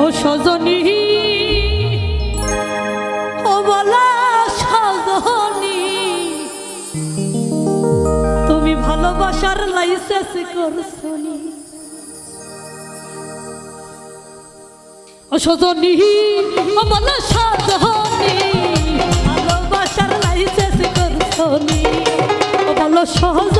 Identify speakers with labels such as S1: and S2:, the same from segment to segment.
S1: ও সজনী। ও বলা সজনী। তুমি ভালোবাসার লাইসেন্স করছনি। ও সজনী, ও বলা সজনী। ভালোবাসার লাইসেন্স করছনি। ও বলো সহজ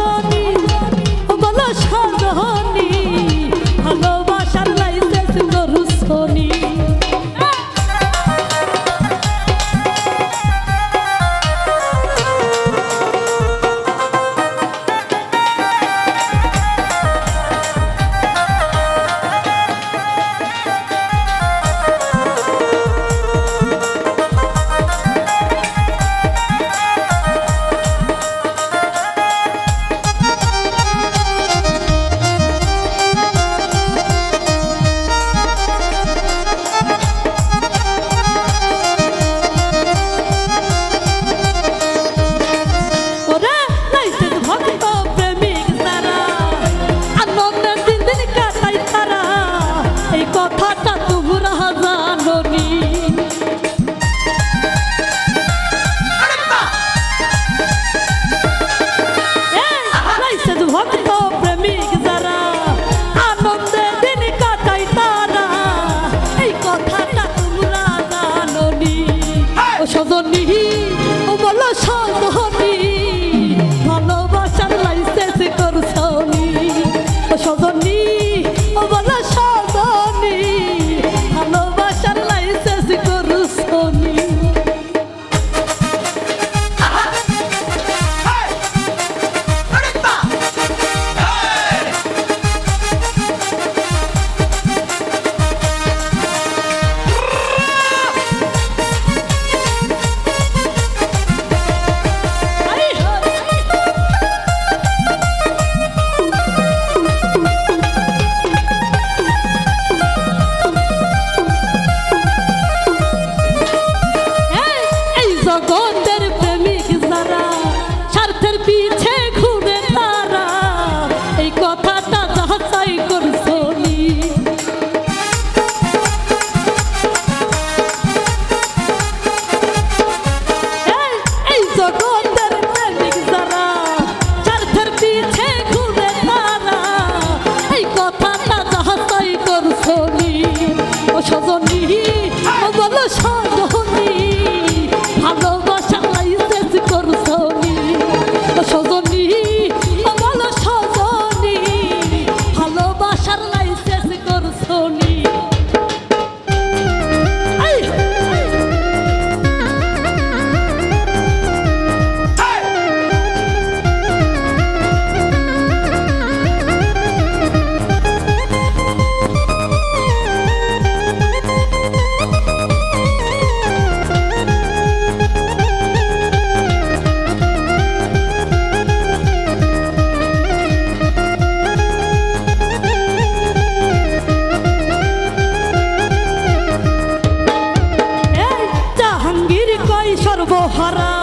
S1: হারা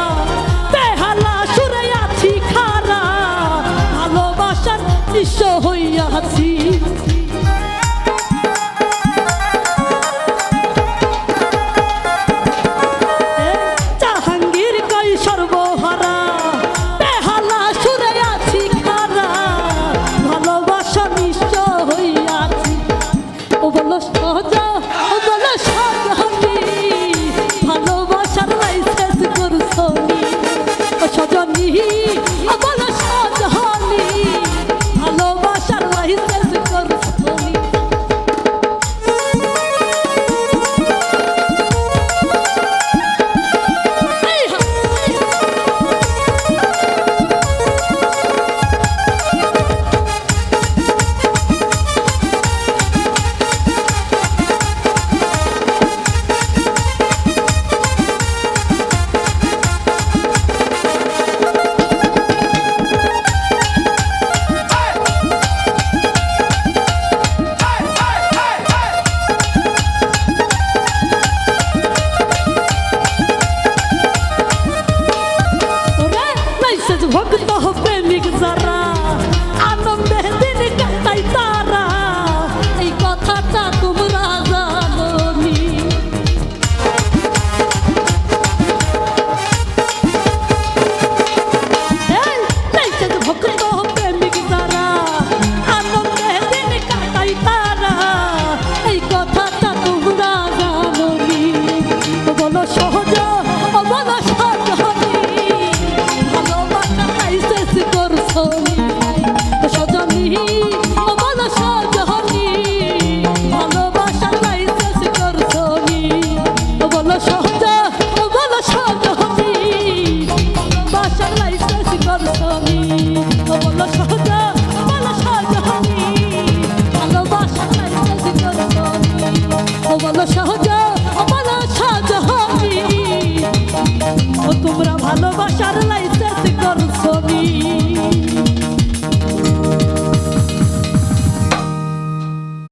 S1: ভক্ত প্রেমিক যারা